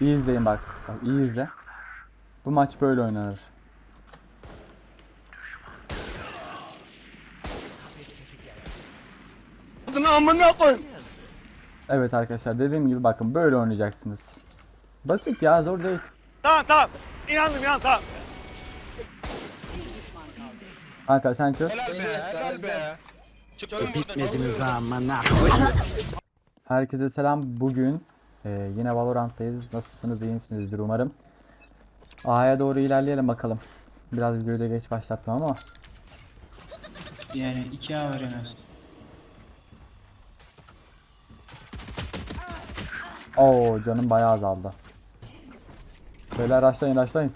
İyi izleyin bak. Bak iyi izle. Bu maç böyle oynanır. Evet arkadaşlar dediğim gibi bakın böyle oynayacaksınız. Basit ya zor değil. Tamam tamam. İnandım inan tamam. Kanka sen çöz. Helal be helal be. Çıkın buradan. Bitmediniz amına. Herkese selam. Bugün e, yine Valorant'tayız. Nasılsınız? iyi misinizdir umarım. A'ya doğru ilerleyelim bakalım. Biraz videoyu da geç başlattım ama. Yani 2A var en az. Oo canım bayağı azaldı. Beyler rushlayın rushlayın.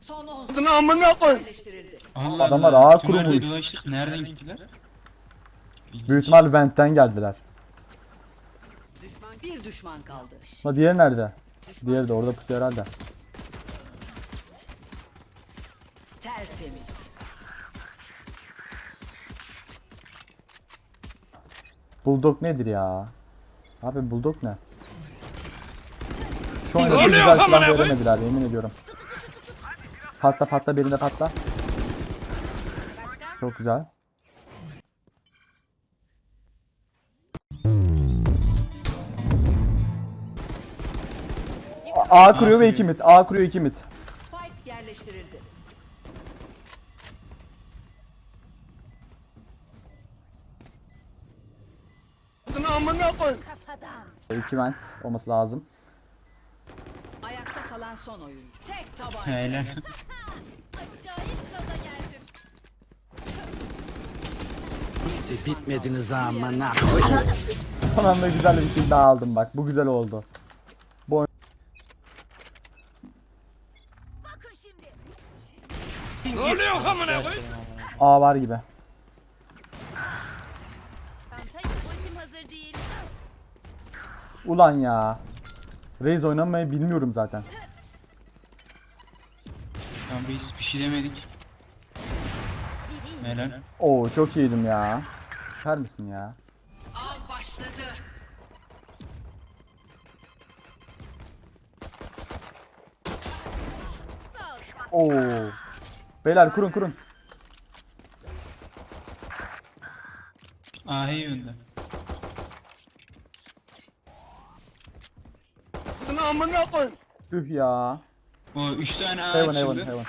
Son 10 Bunu amına koy. Adamlar kurmuş. dolaştık. Nereden gittiler? Büyük ihtimal Vent'ten geldiler. Düşman bir düşman kaldı. Ama diğeri nerede? Diğeri de orada pusuyor herhalde. Tertemiz. Bulldog nedir ya? Abi Bulldog ne? Şu an hiç güzel silah veremediler yemin ediyorum. Patla patla birinde patla. Çok güzel. A kuruyor ve 2 mid. A kuruyor 2 mid. Spike yerleştirildi. Bunu amına koy. 2 vent olması lazım. Ayakta kalan son oyuncu. Tek tabanca. Helal. Bitmediniz amına. Son anda güzel bir kill daha aldım bak. Bu güzel oldu. Bu oyun- Ne oluyor amına koy? A var gibi. Çantayı ultim hazır değil. Ulan ya. Raze oynamayı bilmiyorum zaten. Tamam biz bir şey demedik. Helal. Oo çok iyiydim ya. Çıkar mısın ya? Av başladı. Oo. Beyler kurun kurun. A Haven'da. Bunu amına koy. Üh ya. O 3 tane A Heaven heaven açıldı. heaven.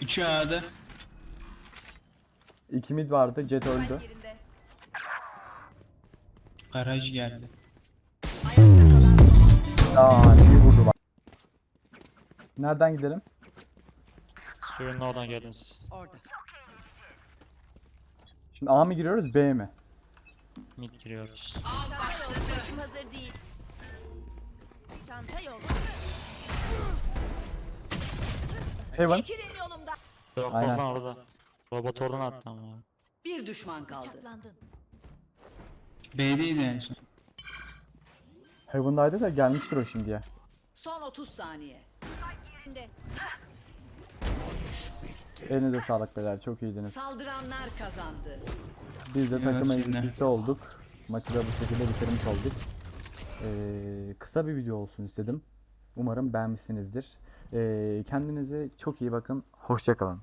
3'ü A'da. 2 mid vardı. Jet öldü. Yerinde. Garaj geldi. Ayakta kalan son. Aa iyi vurdu bak. Nereden gidelim? Suyun oradan geldiniz siz. Orada. Şimdi A mı giriyoruz B mi? Mid giriyoruz. Av başladı. Hazır değil. Çanta yok. Heaven. Çekilin yolumdan. Yok Aynen. oradan orada. Robot oradan attı ama. Bir düşman kaldı. Çatlandın. B'deydi en son. Heaven'daydı da gelmiştir o şimdiye. Son 30 saniye. Elinize sağlık beyler. Çok iyiydiniz. Saldıranlar kazandı. Biz de Evet, takım elbisesi olduk. Maçı da bu şekilde bitirmiş olduk. Ee, kısa bir video olsun istedim. Umarım beğenmişsinizdir. Ee, kendinize çok iyi bakın. Hoşçakalın.